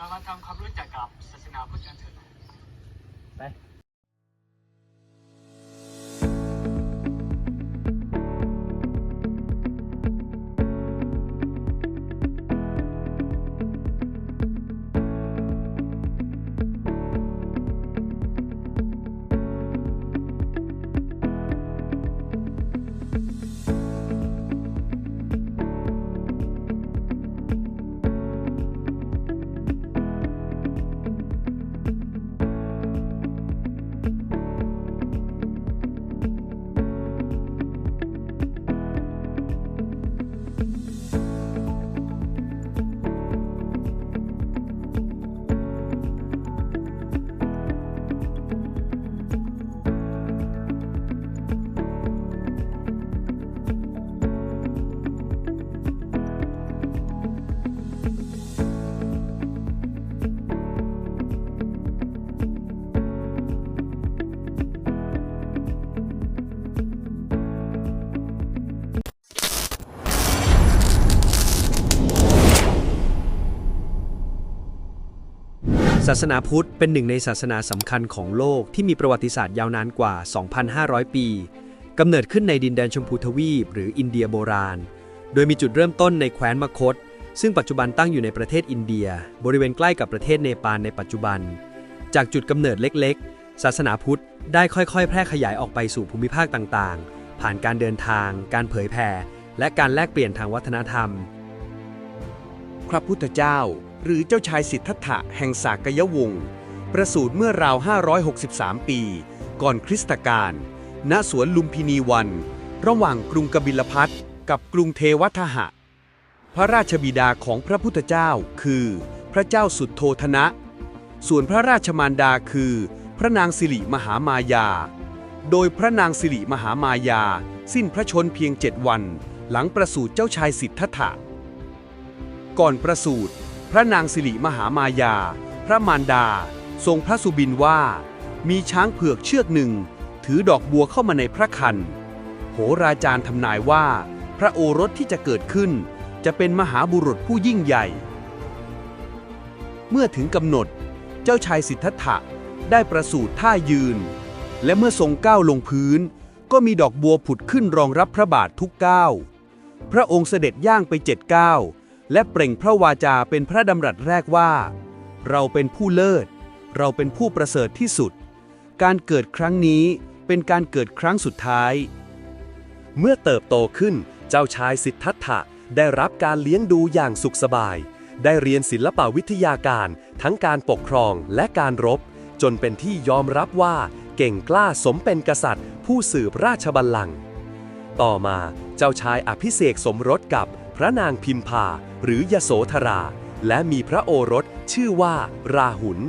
เรามาทำความรู้จักกับศาสนาพุทธกันเถอะไป ศาสนาพุทธเป็นหนึ่งในศาสนาสำคัญของโลกที่มีประวัติศาสตร์ยาวนานกว่า 2,500 ปีกำเนิดขึ้นในดินแดนชมพูทวีป หรืออินเดียโบราณ โดยมีจุดเริ่มต้นในแคว้นมคต ซึ่งปัจจุบันตั้งอยู่ในประเทศอินเดีย บริเวณใกล้กับประเทศเนปาลในปัจจุบัน จากจุดกำเนิดเล็กๆ ศาสนาพุทธได้ค่อยๆ แพร่ขยายออกไปสู่ภูมิภาคต่างๆ ผ่านการเดินทาง การเผยแผ่และการแลกเปลี่ยนทางวัฒนธรรม พระพุทธเจ้า หรือเจ้าชายสิทธัตถะแห่งสากยวงศ์ประสูติเมื่อราว 563 ปี ก่อนคริสตกาล ณ สวนลุมพินีวัน ระหว่างกรุงกบิลพัทกับกรุงเทวทหะ พระราชบิดาของพระพุทธเจ้าคือ พระเจ้าสุดโทธนะ ส่วนพระราชมารดาคือ พระนางสิริมหามายา โดยพระนางสิริมหามายา สิ้นพระชนเพียงเจ็ดวัน หลังประสูติเจ้าชายสิทธัตถะ ก่อนประสูติ พระนางสิริมหามายา พระมารดา ทรงพระสุบินว่า มีช้างเผือกเชือกหนึ่ง ถือดอกบัวเข้ามาในพระคัน โหราจารย์ทำนายว่า พระโอรสที่จะเกิดขึ้น จะเป็นมหาบุรุษผู้ยิ่งใหญ่ เมื่อถึงกำหนด เจ้าชายสิทธัตถะได้ประสูติท่ายืน และเมื่อทรงก้าวลงพื้น ก็มีดอกบัวผุดขึ้นรองรับพระบาททุกก้าว พระองค์เสด็จย่างไปเจ็ดก้าว และเปล่งพระวาจาเป็นพระดำรัสแรกว่า เราเป็นผู้เลิศ เราเป็นผู้ประเสริฐที่สุด การเกิดครั้งนี้เป็นการเกิดครั้งสุดท้าย เมื่อเติบโตขึ้นเจ้าชายสิทธัตถะได้รับการเลี้ยงดูอย่างสุขสบาย ได้เรียนศิลปวิทยาการ ทั้งการปกครองและการรบ จนเป็นที่ยอมรับว่าเก่งกล้าสมเป็นกษัตริย์ ผู้สืบราชบัลลังก์ต่อมาเจ้าชายอภิเษกสมรสกับ ระนางพิมพาหรือยโสธรา และมีพระโอรสชื่อว่าราหุล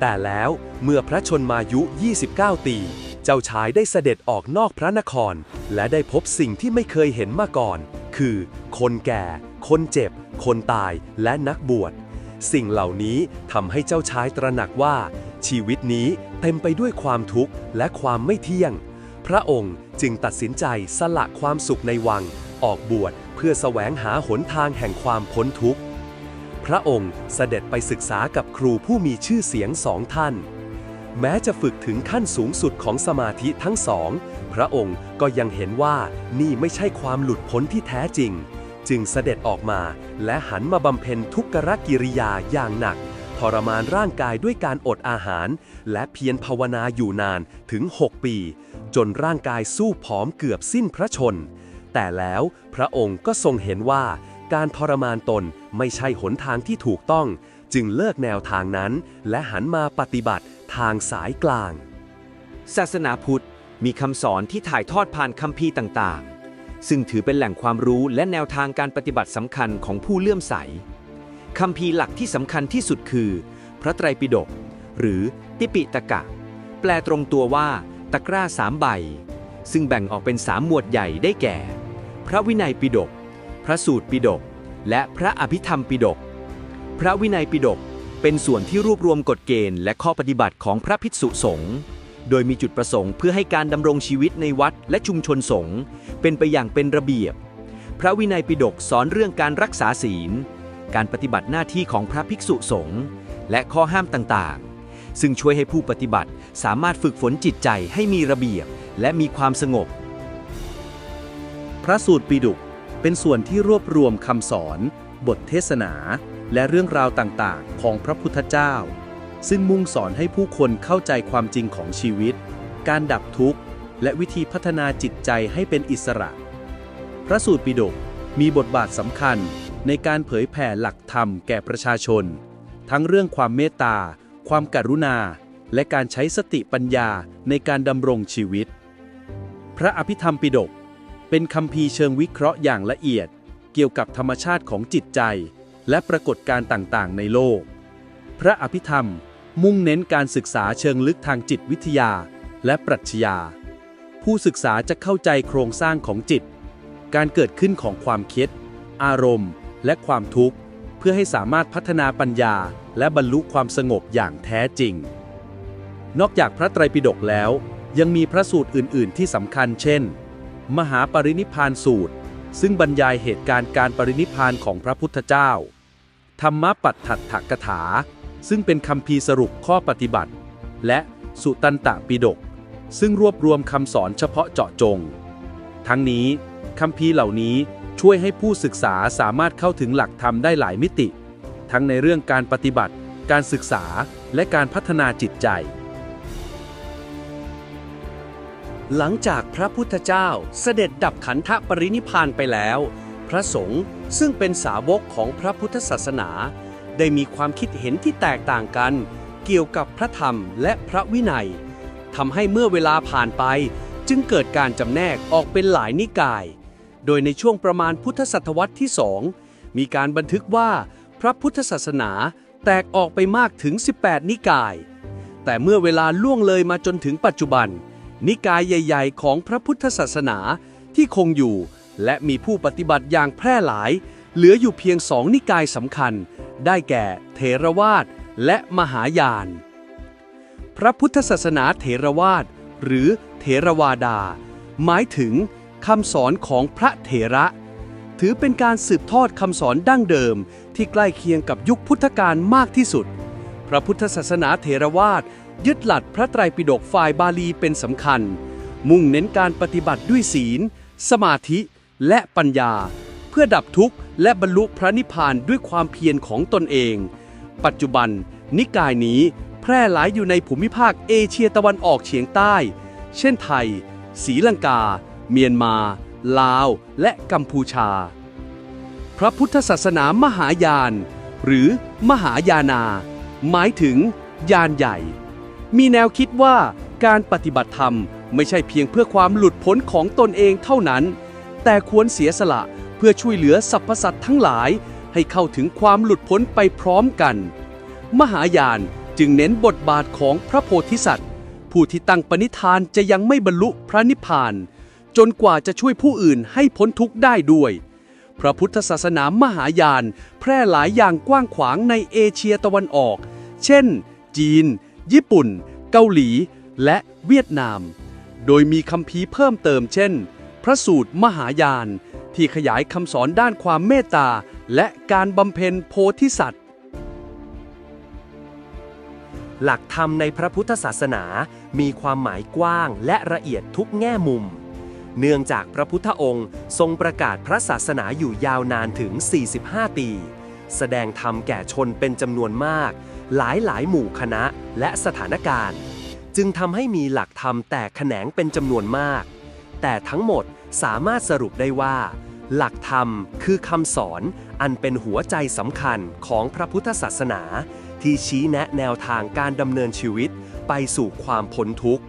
แต่แล้วเมื่อพระชนมายุ 29 ปี เจ้าชายได้เสด็จออกนอกพระนคร และได้พบสิ่งที่ไม่เคยเห็นมาก่อน คือ คนแก่ คนเจ็บ คนตาย และนักบวช สิ่งเหล่านี้ทำให้เจ้าชายตระหนักว่า ชีวิตนี้เต็มไปด้วยความทุกข์และความไม่เที่ยง พระองค์จึงตัดสินใจสละความสุขในวัง ออกบวช เพื่อแสวงหาหนทางแห่งความพ้นทุกข์ พระองค์เสด็จไปศึกษากับครูผู้มีชื่อเสียงสองท่าน แม้จะฝึกถึงขั้นสูงสุดของสมาธิทั้งสอง พระองค์ก็ยังเห็นว่านี่ไม่ใช่ความหลุดพ้นที่แท้จริง จึงเสด็จออกมาและหันมาบำเพ็ญทุกขกิริยาอย่างหนัก ทรมานร่างกายด้วยการอดอาหาร และเพียรภาวนาอยู่นานถึง 6 ปี จนร่างกายสู้ผอมเกือบสิ้นพระชน แต่แล้วพระองค์ก็ทรงเห็นว่า การทรมานตนไม่ใช่หนทางที่ถูกต้อง จึงเลิกแนวทางนั้น และหันมาปฏิบัติทางสายกลาง ศาสนาพุทธมีคำสอนที่ถ่ายทอดผ่านคัมภีร์ต่างๆ ซึ่งถือเป็นแหล่งความรู้และแนวทางการปฏิบัติสำคัญของผู้เลื่อมใสคัมภีร์หลักที่สำคัญที่สุดคือ พระไตรปิฎกหรือติปิตกะ แปลตรงตัวว่า ตะกร้าสามใบ ซึ่งแบ่งออกเป็นสามหมวดใหญ่ได้แก่ พระวินัยปิฎก พระสูตรปิฎก และพระอภิธรรมปิฎก พระวินัยปิฎกเป็นส่วนที่รวบรวมกฎเกณฑ์และข้อปฏิบัติของพระภิกษุสงฆ์ โดยมีจุดประสงค์เพื่อให้การดำรงชีวิตในวัดและชุมชนสงฆ์เป็นไปอย่างเป็นระเบียบ พระวินัยปิฎกสอนเรื่องการรักษาศีล การปฏิบัติหน้าที่ของพระภิกษุสงฆ์ และข้อห้ามต่างๆ ซึ่งช่วยให้ผู้ปฏิบัติสามารถฝึกฝนจิตใจให้มีระเบียบและมีความสงบ ระสูตรปิฎกเป็นส่วนที่รวบรวมคำสอน บทเทศนา และเรื่องราวต่างๆ ของพระพุทธเจ้า ซึ่งมุ่งสอนให้ผู้คนเข้าใจความจริงของชีวิต การดับทุกข์ และวิธีพัฒนาจิตใจให้เป็นอิสระ พระสูตรปิฎกมีบทบาทสำคัญในการเผยแผ่หลักธรรมแก่ประชาชน ทั้งเรื่องความเมตตา ความกรุณา และการใช้สติปัญญาในการดำรงชีวิต พระอภิธรรมปิฎก เป็นคำพีเชิงวิเคราะห์อย่างละเอียด เกี่ยวกับธรรมชาติของจิตใจ และปรากฏการณ์ต่างๆ ในโลก พระอภิธรรมมุ่งเน้นการศึกษาเชิงลึกทางจิตวิทยา และปรัชญา ผู้ศึกษาจะเข้าใจโครงสร้างของจิต การเกิดขึ้นของความคิด อารมณ์ และความทุกข์ เพื่อให้สามารถพัฒนาปัญญา และบรรลุความสงบอย่างแท้จริง นอกจากพระไตรปิฎกแล้ว ยังมีพระสูตรอื่น ๆ ที่สำคัญเช่น มหาปรินิพานสูตร ซึ่งบรรยายเหตุการณ์การปรินิพานของพระพุทธเจ้า ธรรมปัฏฐัตถกถา ซึ่งเป็นคำพีสรุปข้อปฏิบัติ และสุตันตปิฎกซึ่งรวบรวมคำสอนเฉพาะเจาะจง ทั้งนี้คำพีเหล่านี้ช่วยให้ผู้ศึกษาสามารถเข้าถึงหลักธรรมได้หลายมิติ ทั้งในเรื่องการปฏิบัติ การศึกษา และการพัฒนาจิตใจ หลังจากพระพุทธเจ้าเสด็จดับขันธปรินิพานไปแล้ว พระสงฆ์ซึ่งเป็นสาวกของพระพุทธศาสนา ได้มีความคิดเห็นที่แตกต่างกัน เกี่ยวกับพระธรรมและพระวินัยทำให้เมื่อเวลาผ่านไป จึงเกิดการจำแนกออกเป็นหลายนิกาย โดยในช่วงประมาณพุทธศตวรรษที่สองมีการบันทึกว่าพระพุทธศาสนาแตกออกไปมากถึง 18 นิกาย แต่เมื่อเวลาล่วงเลยมาจนถึงปัจจุบัน นิกายใหญ่ ๆ ของพระพุทธศาสนาที่คงอยู่ และมีผู้ปฏิบัติอย่างแพร่หลาย เหลืออยู่เพียงสองนิกายสำคัญ ได้แก่เถรวาทและมหายาน พระพุทธศาสนาเถรวาทหรือเถรวาดา หมายถึงคำสอนของพระเถระ ถือเป็นการสืบทอดคำสอนดั้งเดิมที่ใกล้เคียงกับยุคพุทธกาลมากที่สุด พระพุทธศาสนาเถรวาท ยึดหลักพระไตรปิฎกฝ่ายบาลีเป็นสำคัญ มุ่งเน้นการปฏิบัติด้วยศีล สมาธิและปัญญา เพื่อดับทุกข์และบรรลุพระนิพพานด้วยความเพียรของตนเอง ปัจจุบัน นิกายนี้แพร่หลายอยู่ในภูมิภาคเอเชียตะวันออกเฉียงใต้ เช่นไทยศรีลังกา เมียนมา ลาว และกัมพูชา พระพุทธศาสนามหายาน หรือมหายานา หมายถึงยานใหญ่ มีแนวคิดว่าการปฏิบัติธรรมไม่ใช่เพียงเพื่อความหลุดพ้นของตนเองเท่านั้น แต่ควรเสียสละเพื่อช่วยเหลือสรรพสัตว์ทั้งหลาย ให้เข้าถึงความหลุดพ้นไปพร้อมกัน มหายานจึงเน้นบทบาทของพระโพธิสัตว์ ผู้ที่ตั้งปณิธานจะยังไม่บรรลุพระนิพพาน จนกว่าจะช่วยผู้อื่นให้พ้นทุกข์ได้ด้วย พระพุทธศาสนามหายาน แพร่หลายอย่างกว้างขวางในเอเชียตะวันออก เช่น จีน ญี่ปุ่น เกาหลี และเวียดนาม โดยมีคำพีเพิ่มเติมเช่น พระสูตรมหายาน ที่ขยายคำสอนด้านความเมตตา และการบำเพ็ญโพธิสัตว์หลักธรรมในพระพุทธศาสนา มีความหมายกว้างและละเอียดทุกแง่มุม เนื่องจากพระพุทธองค์ทรงประกาศพระศาสนาอยู่ยาวนานถึง 45 ปี แสดงธรรมแก่ชนเป็นจำนวนมาก หลายหลายหมู่คณะและสถานการณ์ จึงทำให้มีหลักธรรมแตกแขนงเป็นจำนวนมาก แต่ทั้งหมดสามารถสรุปได้ว่า หลักธรรมคือคำสอนอันเป็นหัวใจสำคัญของพระพุทธศาสนา ที่ชี้แนะแนวทางการดำเนินชีวิตไปสู่ความพ้นทุกข์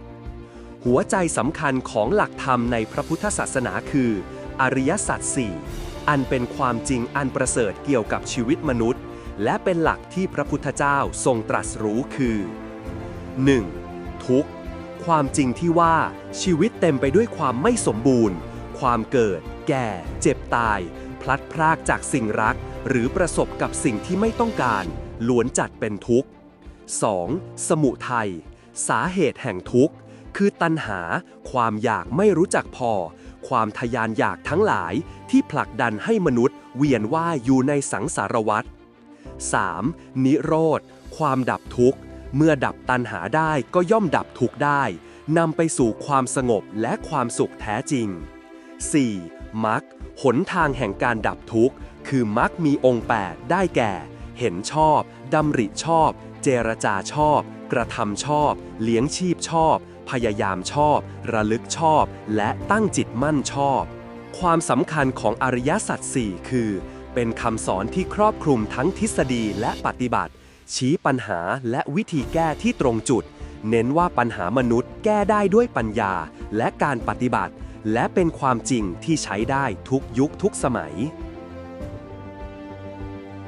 หัวใจสำคัญของหลักธรรมในพระพุทธศาสนาคือ อริยสัจสี่อันเป็นความจริงอันประเสริฐเกี่ยวกับชีวิตมนุษย์ และเป็นหลักที่พระพุทธเจ้าทรงตรัสรู้คือ 1. ทุกข์ ความจริงที่ว่าชีวิตเต็มไปด้วยความไม่สมบูรณ์ ความเกิด แก่ เจ็บตาย พลัดพรากจากสิ่งรัก หรือประสบกับสิ่งที่ไม่ต้องการล้วนจัดเป็นทุกข์ 2. สมุทัย สาเหตุแห่งทุกข์ คือตัณหา ความอยากไม่รู้จักพอ ความทยานอยากทั้งหลายที่ผลักดันให้มนุษย์ เวียนว่ายอยู่ในสังสารวัฏ 3. นิโรธ ความดับทุกข์ เมื่อดับตัณหาได้ก็ย่อมดับทุกข์ได้ นำไปสู่ความสงบและความสุขแท้จริง 4. มรรคหนทางแห่งการดับทุกข์ คือมรรคมีองค์ 8 ได้แก่ เห็นชอบดำริชอบ เจรจาชอบ กระทำชอบ เลี้ยงชีพชอบ พยายามชอบ ระลึกชอบ และตั้งจิตมั่นชอบ ความสำคัญของอริยสัจสี่คือ เป็นคำสอนที่ครอบคลุมทั้งทฤษฎีและปฏิบัติ ชี้ปัญหาและวิธีแก้ที่ตรงจุด เน้นว่าปัญหามนุษย์แก้ได้ด้วยปัญญาและการปฏิบัติ และเป็นความจริงที่ใช้ได้ทุกยุคทุกสมัย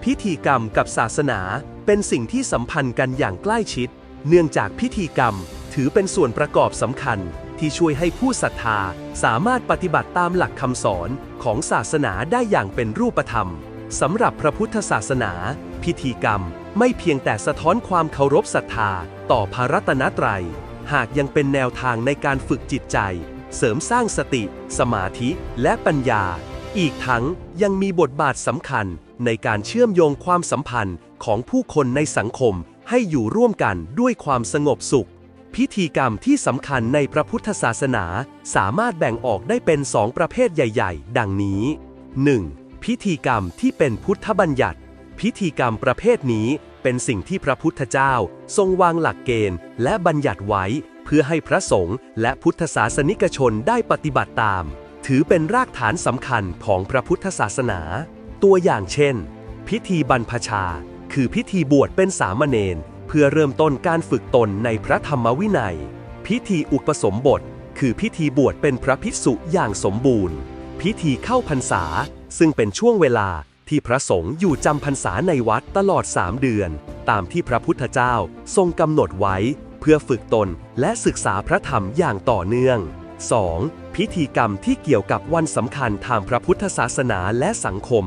พิธีกรรมกับศาสนาเป็นสิ่งที่สัมพันธ์กันอย่างใกล้ชิด เนื่องจากพิธีกรรมถือเป็นส่วนประกอบสำคัญ ที่ช่วยให้ผู้ศรัทธาสามารถปฏิบัติตามหลักคำสอนของศาสนาได้อย่างเป็นรูปธรรมสำหรับพระพุทธศาสนา พิธีกรรมไม่เพียงแต่สะท้อนความเคารพศรัทธาต่อพระรัตนตรัย หากยังเป็นแนวทางในการฝึกจิตใจ เสริมสร้างสติ สมาธิ และปัญญา อีกทั้งยังมีบทบาทสำคัญในการเชื่อมโยงความสัมพันธ์ของผู้คนในสังคมให้อยู่ร่วมกันด้วยความสงบสุข พิธีกรรมที่สำคัญในพระพุทธศาสนาสามารถแบ่งออกได้เป็นสองประเภทใหญ่ ๆ ดังนี้ 1. พิธีกรรมที่เป็นพุทธบัญญัติ พิธีกรรมประเภทนี้เป็นสิ่งที่พระพุทธเจ้า ทรงวางหลักเกณฑ์ และบัญญัติไว้ เพื่อให้พระสงฆ์และพุทธศาสนิกชนได้ปฏิบัติตาม ถือเป็นรากฐานสำคัญของพระพุทธศาสนา ตัวอย่างเช่น พิธีบรรพชา คือพิธีบวชเป็นสามเณร พื่อเริ่มต้นการฝึกตนในพระธรรมวินัย พิธีอุปสมบท คือพิธีบวชเป็นพระภิกษุอย่างสมบูรณ์ พิธีเข้าพรรษา ซึ่งเป็นช่วงเวลาที่พระสงฆ์อยู่จำพรรษาในวัดตลอด3เดือน ตามที่พระพุทธเจ้าทรงกำหนดไว้ เพื่อฝึกตนและศึกษาพระธรรมอย่างต่อเนื่อง 2. พิธีกรรมที่เกี่ยวกับวันสำคัญทางพระพุทธศาสนาและสังคม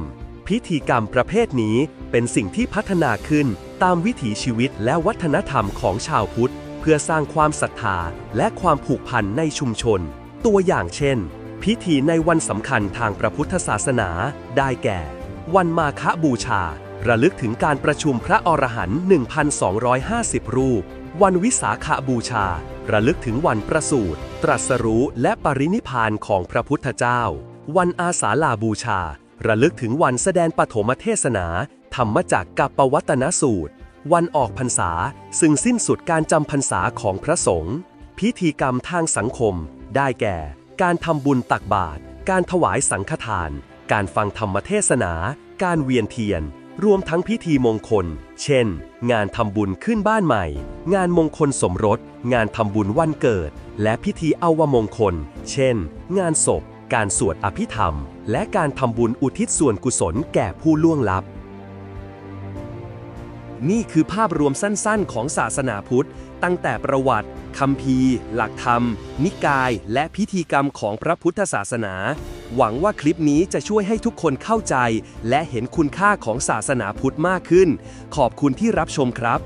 พิธีกรรมประเภทนี้เป็นสิ่งที่พัฒนาขึ้น ตามวิถีชีวิตและวัฒนธรรมของชาวพุทธ เพื่อสร้างความศรัทธาและความผูกพันในชุมชน ตัวอย่างเช่น พิธีในวันสำคัญทางพระพุทธศาสนา ได้แก่ วันมาฆบูชา ระลึกถึงการประชุมพระอรหันต์1,250 รูป วันวิสาขาบูชา ระลึกถึงวันประสูติตรัสรู้และปรินิพพานของพระพุทธเจ้า วันอาสาฬาบูชา ระลึกถึงวันแสดงปฐมเทศนา ธรรมจากกัปปวัตนสูตร วันออกพรรษา ซึ่งสิ้นสุดการจำพรรษาของพระสงฆ์พิธีกรรมทางสังคม ได้แก่ การทำบุญตักบาตรการถวายสังฆทาน การฟังธรรมเทศนา การเวียนเทียน รวมทั้งพิธีมงคล เช่น งานทำบุญขึ้นบ้านใหม่ งานมงคลสมรส งานทำบุญวันเกิด และพิธีอาวมงคล เช่น งานศพ การสวดอภิธรรม และการทำบุญอุทิศส่วนกุศลแก่ผู้ล่วงลับ นี่คือภาพรวมสั้นๆ ของศาสนาพุทธ ตั้งแต่ประวัติคัมภีร์ หลักธรรม นิกาย และพิธีกรรมของพระพุทธศาสนา หวังว่าคลิปนี้จะช่วยให้ทุกคนเข้าใจ และเห็นคุณค่าของศาสนาพุทธมากขึ้น ขอบคุณที่รับชมครับ